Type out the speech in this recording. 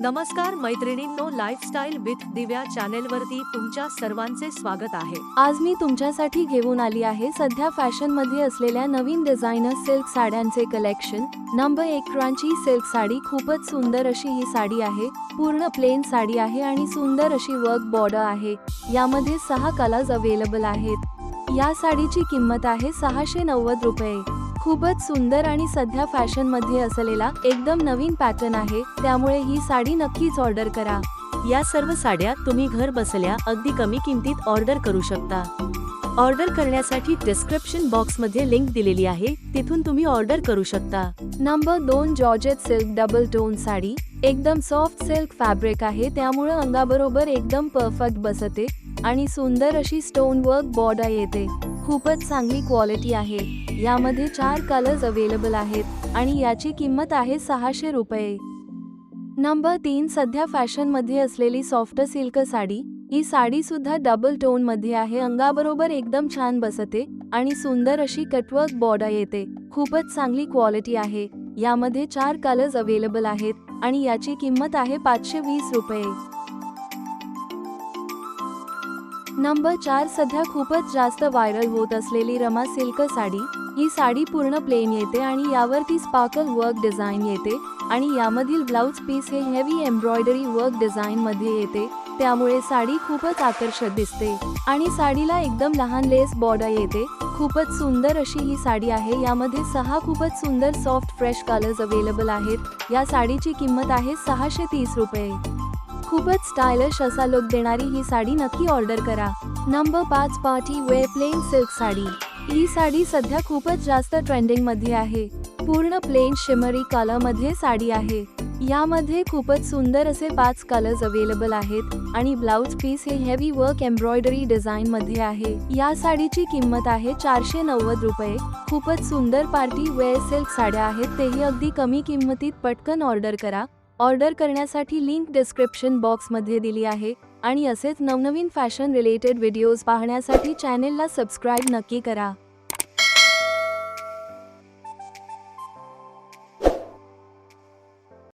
नमस्कार मैत्रिणींनो lifestyle with दिव्या चॅनेलवरती तुमच्या सर्वांचे स्वागत आहे. आज मी तुमच्यासाठी घेऊन आली आहे सध्या फॅशनमध्ये असलेल्या नवीन डिझायनर सिल्क साड्यांचे कलेक्शन नंबर एक क्रांची सिल्क साडी खूपच सुंदर अशी ही साडी आहे. पूर्ण प्लेन साडी आहे आणि सुंदर अशी वर्क बॉर्डर आहे. यामध्ये सहा कलर्स अवेलेबल आहेत. या साडीची किंमत आहे सहाशे नव्वद रुपये. खूपच सुंदर आणि सध्या फॅशनमध्ये असलेला एकदम नवीन पॅटर्न आहे त्यामुळे ही साडी नक्कीच ऑर्डर करा. या सर्व साड्या तुम्ही घर बसल्या अगदी कमी किमतीत ऑर्डर करू शकता. ऑर्डर करण्यासाठी डिस्क्रिप्शन बॉक्समध्ये लिंक दिलेली आहे तिथून तुम्ही ऑर्डर करू शकता. नंबर दोन georgette silk double tone sari एकदम सॉफ्ट सिल्क फॅब्रिक आहे त्यामुळे अंगाबरोबर एकदम परफेक्ट बसते आणि सुंदर अशी स्टोन वर्क बॉर्डर येते. खूपच चांगली क्वालिटी आहे. यामध्ये चार कलर्स अवेलेबल आहेत आणि याची किंमत आहे सहाशे रुपये. नंबर तीन सध्या फॅशनमध्ये असलेली सॉफ्ट सिल्क साडी. ही साडी सुद्धा डबल टोनमध्ये आहे अंगाबरोबर एकदम छान बसते आणि सुंदर अशी कटवर्क बॉर्डर येते. खूपच चांगली क्वालिटी आहे. यामध्ये चार कलर्स अवेलेबल आहेत आणि याची किंमत आहे पाचशे वीस रुपये. नंबर चार सध्या खूपच जास्त व्हायरल होत असलेली रमा सिल्क साडी. ही साडी पूर्ण प्लेन येते आणि यावरती स्पार्कल वर्क डिझाईन येते आणि यामधील ब्लाउज पीस हे हेवी एम्ब्रॉयडरी वर्क डिझाईन मध्ये येते. त्यामुळे साडी खूपच आकर्षक दिसते. आणि साडीला एकदम लहान लेस बॉर्डर येते. खूपच सुंदर अशी ही साडी आहे. यामध्ये सहा खूपच सुंदर सॉफ्ट फ्रेश कलर्स अवेलेबल आहेत. या साडीची किंमत आहे सहाशे तीस रुपये. खूपच स्टायलिश असा लुक देणारी ही साडी नक्की ऑर्डर करा. नंबर पाच party wear plain silk sari. ही साडी सध्या खूपच जास्त ट्रेंडिंगमध्ये आहे. पूर्ण प्लेन शिमरी कलरमध्ये साडी आहे. यामध्ये खूपच सुंदर असे पाच कलर्स अवेलेबल आहेत आणि ब्लाउज पीस हे हेवी वर्क एम्ब्रॉयडरी डिझाईन मध्ये आहे. या साडीची किंमत आहे चारशे नव्वद रुपये. खूपच सुंदर पार्टी वेअर सिल्क साड्या आहेत. तेही अगदी कमी किंमतीत पटकन ऑर्डर करा. ऑर्डर करण्यासाठी लिंक डिस्क्रिप्शन बॉक्समध्ये दिली आहे आणि असेच नवनवीन फॅशन रिलेटेड व्हिडिओज पाहण्यासाठी चॅनेलला सबस्क्राईब नक्की करा.